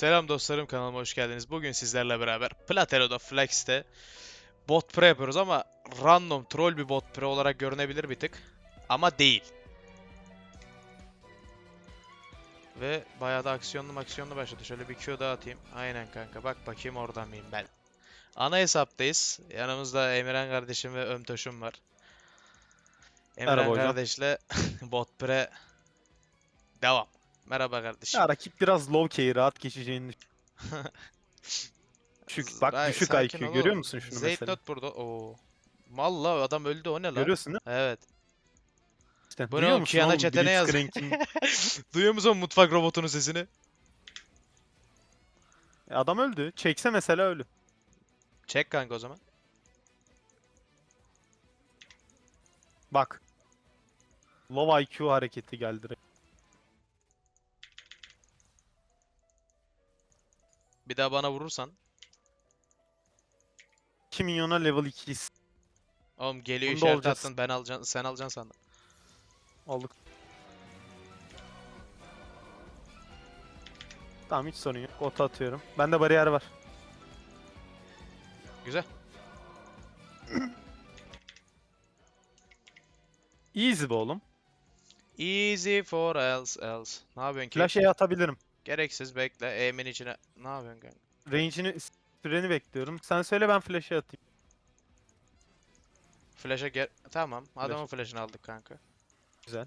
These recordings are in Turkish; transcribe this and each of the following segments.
Selam dostlarım kanalıma hoş geldiniz. Bugün sizlerle beraber Platelo'da Flex'te bot pre yapıyoruz ama random troll bir bot pre olarak görünebilir bir tık. Ama değil. Ve bayağı da aksiyonlu aksiyonlu başladı. Şöyle bir Q daha atayım. Aynen kanka bak bakayım oradan mıyım ben. Ana hesaptayız. Yanımızda Emirhan kardeşim ve Ömtoş'um var. Emirhan Merhaba kardeşle bot pre devam. Merhaba kardeşim. Ya rakip biraz low key rahat geçeceğini Düşük bak Ray- düşük IQ ol görüyor musun şunu Zeyt mesela? not burada. Oo. Valla adam öldü o ne lan? Görüyorsun değil mi? Evet. İşte, Bu ne oğlum? musun Kiana oğlum chat'e ne yaz- Blitzcrank'in- Duyuyor musun mutfak robotunun sesini? E, Adam öldü. Çekse mesela ölü. Çek kanka o zaman. Bak. Low IQ hareketi geldi. direkt. Bir daha bana vurursan. 2 milyona level 2'yiz. Oğlum geliyor Bunda işaret olacağız. attın ben alacaksın sen alacaksın sandım. Aldık. Tamam hiç sorun yok. Ota atıyorum. Bende bariyer var. Güzel. Easy be oğlum. Easy for else else. Ne yapıyorsun ki? Flash E atabilirim. Gereksiz bekle. Eğimin içine. Ne yapıyorsun kanka? Range'ini, süreni bekliyorum. Sen söyle ben flash'e atayım. Flash'a gel. Tamam. Adamın flash'ını aldık kanka. Güzel.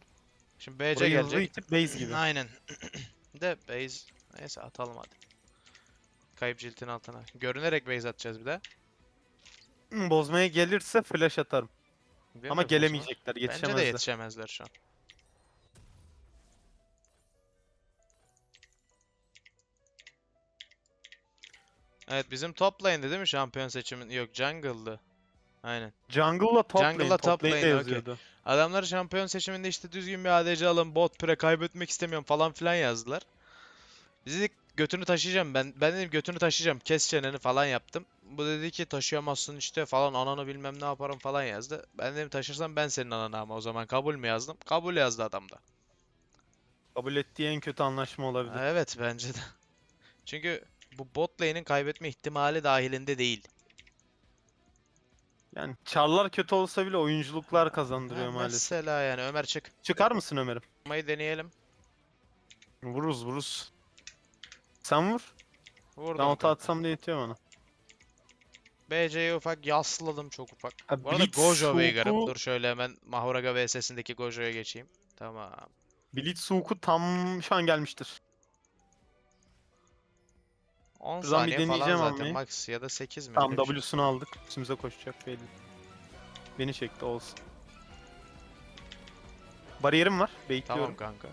Şimdi BC Burayı hızlı gelecek. itip base gibi. Aynen. de base. Neyse atalım hadi. Kayıp ciltin altına. Görünerek base atacağız bir de. Hmm, Bozmaya gelirse flash atarım. Değil Ama Bozma? gelemeyecekler, Bence de yetişemezler. yetişemezler şu an. Evet bizim top lane'di değil mi şampiyon seçimin? Yok jungle'dı. Aynen. Jungle'la top Jungle'la lane, top top lane'de lane, okey. yazıyordu. Adamlar şampiyon seçiminde işte düzgün bir ADC alın, bot pre kaybetmek istemiyorum falan filan yazdılar. Biz dedik götünü taşıyacağım ben. Ben dedim götünü taşıyacağım. Kes çeneni falan yaptım. Bu dedi ki taşıyamazsın işte falan ananı bilmem ne yaparım falan yazdı. Ben dedim taşırsam ben senin ananı ama o zaman kabul mü yazdım? Kabul yazdı adam da. Kabul ettiği en kötü anlaşma olabilir. Evet bence de. Çünkü bu bot lane'in kaybetme ihtimali dahilinde değil. Yani çarlar kötü olsa bile oyunculuklar kazandırıyor Ha, maalesef. Mesela yani Ömer çık. Çıkar mısın Ömer'im? Çıkmayı deneyelim. Vururuz vururuz. Sen vur. Vurdum Ben ota atsam da yetiyor bana. BC'yi ufak yasladım çok ufak. Ha, Bu arada Blitz Gojo Veigar'ım. Dur şöyle hemen Mahuraga VS'sindeki Gojo'ya geçeyim. Tamam. Blitz Hook'u tam şu an gelmiştir. 10 Şuradan bir saniye falan deneyeceğim zaten max ya da 8 mi? Tam öyle bir şey. W'sunu aldık. Üstümüze koşacak belli. Beni çekti olsun. Bariyerim var. Tamam Baitliyorum. kanka.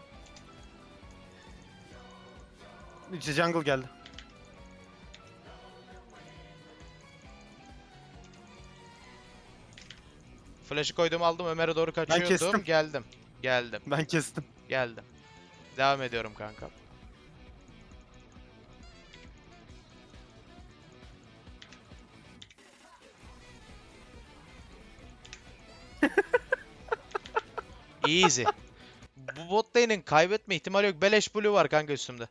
İşte jungle geldi. Flash'ı koydum aldım Ömer'e doğru kaçıyordum. kestim. Geldim. Geldim. Ben kestim. Geldim. Devam ediyorum kanka. Easy. Bu bot lane'in kaybetme ihtimali yok. Beleş blue var kanka üstümde.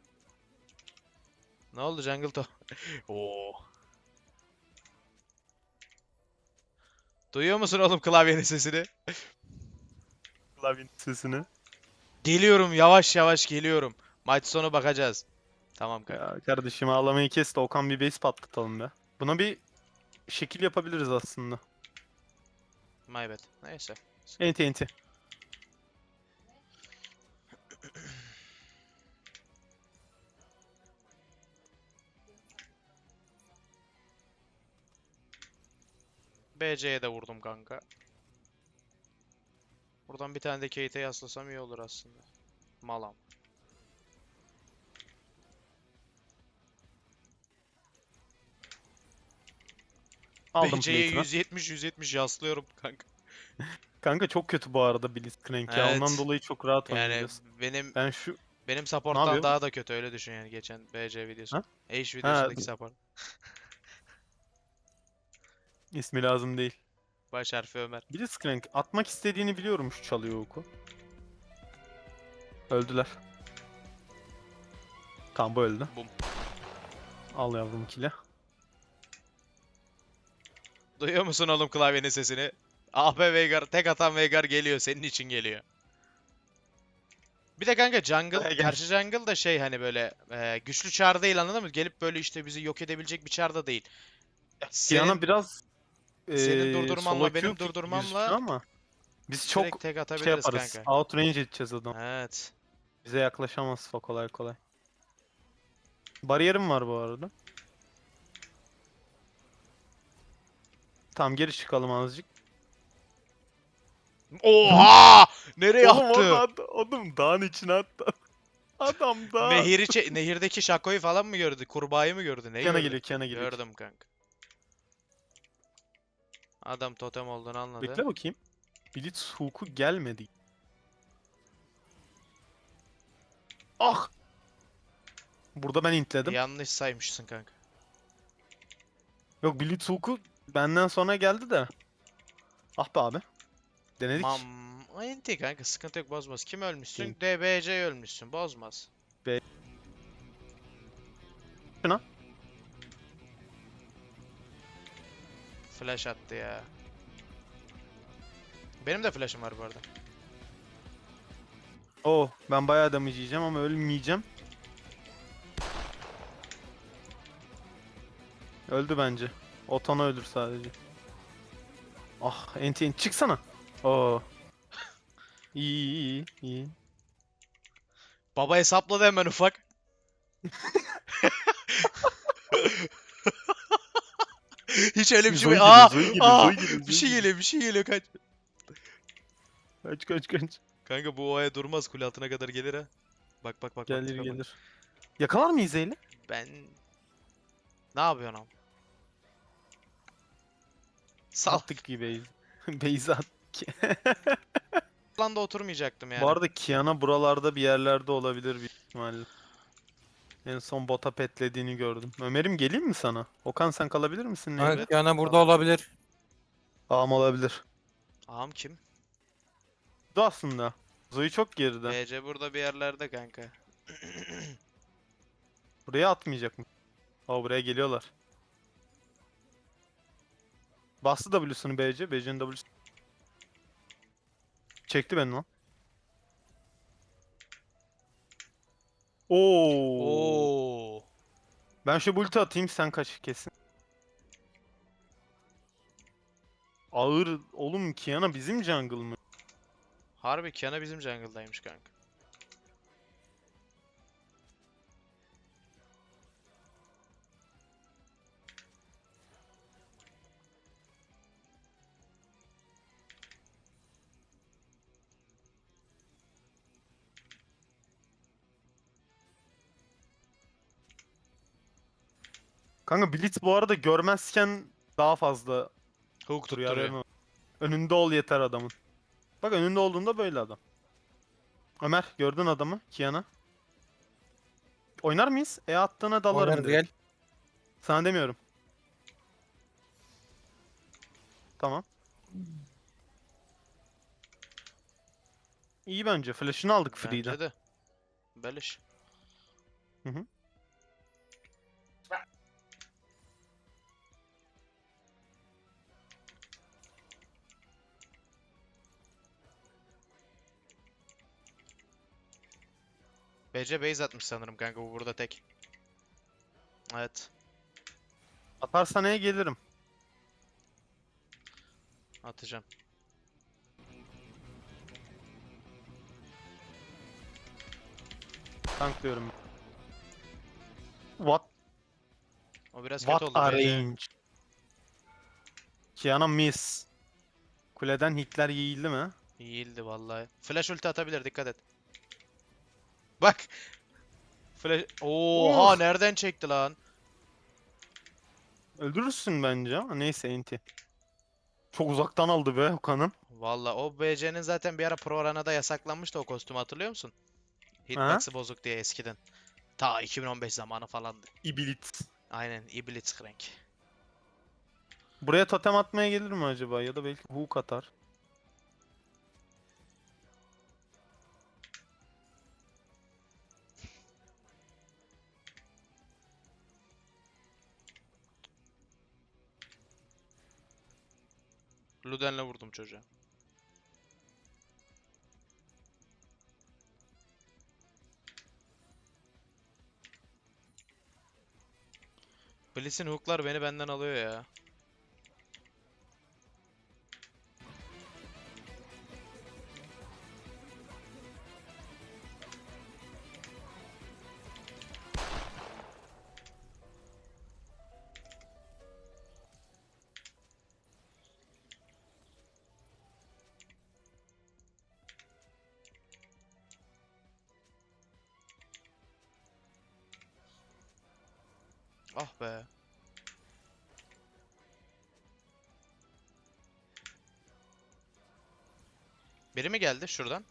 Ne oldu jungle to? Oo. Duyuyor musun oğlum klavyenin sesini? Klavyenin sesini. Geliyorum yavaş yavaş geliyorum. Maç sonu bakacağız. Tamam kanka. Ya kardeşim ağlamayı kes de Okan bir base patlatalım be. Buna bir şekil yapabiliriz aslında. My bad. Neyse. Enti enti. BC'ye de vurdum kanka. Buradan bir tane de Kate'e yaslasam iyi olur aslında. Malam. Aldım BC'ye plate'ini. 170 170 yaslıyorum kanka. Kanka çok kötü bu arada Blitzcrank ya. Ondan Evet. dolayı çok rahat Yani oynayacağız. benim Ben şu benim support'tan daha da kötü öyle düşün yani geçen BC videosu. Ha? H videosundaki d- support. ismi lazım değil. Baş harfi Ömer. Blitzcrank atmak istediğini biliyormuş çalıyor oku. Öldüler. Tamam bu öldü. Bum. Al yavrum kile. Duyuyor musun oğlum klavyenin sesini? AP Veigar, tek atan Veigar geliyor. Senin için geliyor. Bir de kanka jungle, karşı jungle da şey hani böyle e, güçlü çar değil anladın mı? Gelip böyle işte bizi yok edebilecek bir çar da değil. Senin Kiana biraz senin durdurmanla solo benim durdurmamla gözüküyor ama biz çok direkt tek şey atabiliriz yaparız. kanka. Outrange edeceğiz adam. Evet. Bize yaklaşamaz o kolay kolay. Bariyerim var bu arada. Tamam geri çıkalım azıcık. Oha! Nereye attı? Oğlum dağın içine attı. Adam dağ. Nehiri çe- nehirdeki şakoyu falan mı gördü? Kurbağayı mı gördü? Ne Kiana gördü? geliyor, Kiana geliyor. Gördüm kanka. Adam totem olduğunu anladı. Bekle bakayım. Blitz Hook'u gelmedi. Ah! Burada ben intledim. Yanlış saymışsın kanka. Yok Blitz Hook'u benden sonra geldi de. Ah be abi. Denedik. Mam Enti kanka sıkıntı yok bozmaz. Kim ölmüşsün? DBC ölmüşsün. Bozmaz. Şuna. Flash attı ya. Benim de flash'ım var bu arada. Oh ben bayağı damage yiyeceğim ama ölmeyeceğim. Öldü bence. Otana ölür sadece. Ah enti enti çıksana. Oo. İyi iyi iyi iyi. Baba hesapladı hemen ufak. Hiç öyle bir şey geliyor, Aa! Aa, Bir şey geliyor. bir şey geliyor kaç. Kaç kaç kaç. Kanka bu oaya durmaz kule altına kadar gelir ha. Bak bak bak. bak, Gelir bak. gelir. Yakalar mıyız Eyle? Ben... Ne yapıyorsun oğlum? Sal. Attık gibi Beyza. Beyza at. Alanda oturmayacaktım yani. Bu arada Kiana buralarda bir yerlerde olabilir büyük ihtimalle. En son bota petlediğini gördüm. Ömer'im geleyim mi sana? Okan sen kalabilir misin? Evet, yani burada olabilir. Ağam olabilir. Ağam kim? Bu aslında. Zoe çok geride. BC burada bir yerlerde kanka. Buraya atmayacak mı? Aa buraya geliyorlar. Bastı W'sunu BC. BC'nin W'su. Çekti beni lan. Oo. Oo. Ben şu ulti atayım sen kaç kesin. Ağır oğlum Kiana bizim jungle mı? Harbi Kiana bizim jungle'daymış kanka. Kanka Blitz bu arada görmezken daha fazla Hook tutturuyor. Önünde ol yeter adamın. Bak önünde olduğunda böyle adam. Ömer gördün adamı Kiana. Oynar mıyız? E attığına dalarım direkt. gel. Sana demiyorum. Tamam. İyi bence. Flash'ını aldık free'den. Bence de. Beleş. Hı hı. BC base atmış sanırım kanka bu burada tek. Evet. Atarsan E'ye gelirim. Atacağım. Tanklıyorum. What? O biraz What kötü oldu BC. range. Kiana miss. Kuleden hitler yiyildi mi? İyiydi vallahi. Flash ulti atabilir dikkat et. Bak. Flash. Oha Of. nereden çekti lan? Öldürürsün bence ama neyse enti. Çok uzaktan aldı be Okan'ım. Vallahi o BC'nin zaten bir ara Pro Arena'da yasaklanmıştı o kostüm hatırlıyor musun? Hitbox'ı bozuk diye eskiden. Ta 2015 zamanı falandı. İbilit. Aynen Blitzcrank. Buraya totem atmaya gelir mi acaba? Ya da belki hook atar. Luden'le vurdum çocuğa. Blitz'in hooklar beni benden alıyor ya. Ah be. Biri mi geldi şuradan?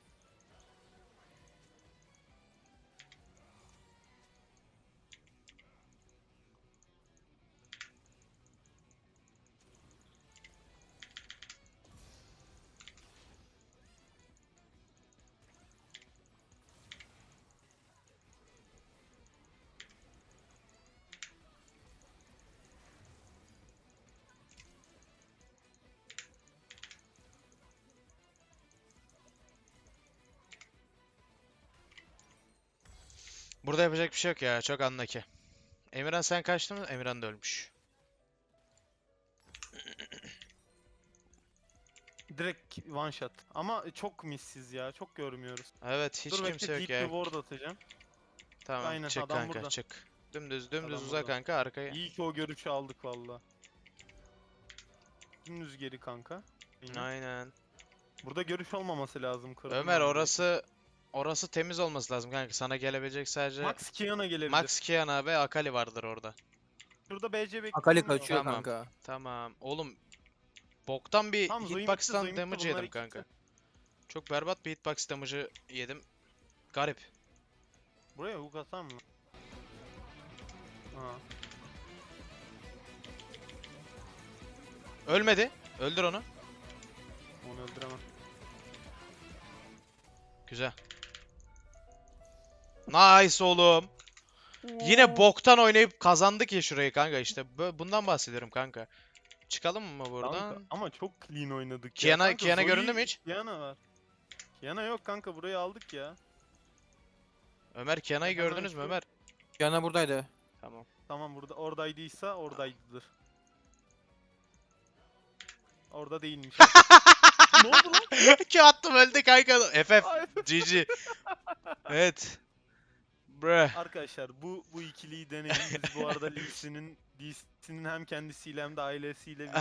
Burada yapacak bir şey yok ya. Çok unlucky. Emirhan sen kaçtın mı? Emirhan da ölmüş. Direkt one shot. Ama çok missiz ya. Çok görmüyoruz. Evet hiç Dur kimse yok ya. reward atacağım. Tamam Aynen, çık kanka burada. çık. Dümdüz dümdüz Adam uza burada. kanka arkaya. İyi ki o görüşü aldık valla. Dümdüz geri kanka. Aynen. Aynen. Burada görüş olmaması lazım. kırdım Ömer orası orası temiz olması lazım kanka. Sana gelebilecek sadece Max Kiana gelebilir. Max Kiana ve Akali vardır orada. Şurada BC bekliyorum. Akali kaçıyor Tamam. kanka. Tamam. Oğlum boktan bir Tamam, hitbox'tan Zoe damage bunlar yedim kanka. ikisi. Çok berbat bir hitbox damage'ı yedim. Garip. Buraya hook atar mı? Ha. Ölmedi. Öldür onu. Onu öldüremem. Güzel. Nice oğlum. Yine boktan oynayıp kazandık ya şurayı kanka işte. Bö- Bundan bahsediyorum kanka. Çıkalım mı Kanka, buradan? ama çok clean oynadık Kiana- ya. Kanka, Kiana göründü mü hiç? Kiana var. Kiana yok kanka burayı aldık ya. Ömer Kiana'yı Hemen gördünüz mü şu- Ömer? Yana buradaydı. Tamam. Tamam burada oradaydıysa oradaydıdır. Orada değilmiş. ne oldu lan? Q attım öldü kanka. FF. Ay. GG. Evet. Bruh. Arkadaşlar bu bu ikiliyi deneyin. Biz bu arada Lee Sin'in Lee Sin'in hem kendisiyle hem de ailesiyle bir.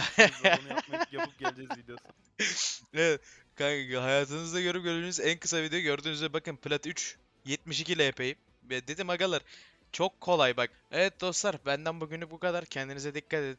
Onu yapmak, yapıp geleceğiz videosu. Evet. Kanka hayatınızda görüp gördüğünüz en kısa video gördüğünüzde bakın Plat 3 72 LP'yim. Ve dedim agalar çok kolay bak. Evet dostlar benden bugünlük bu kadar. Kendinize dikkat edin.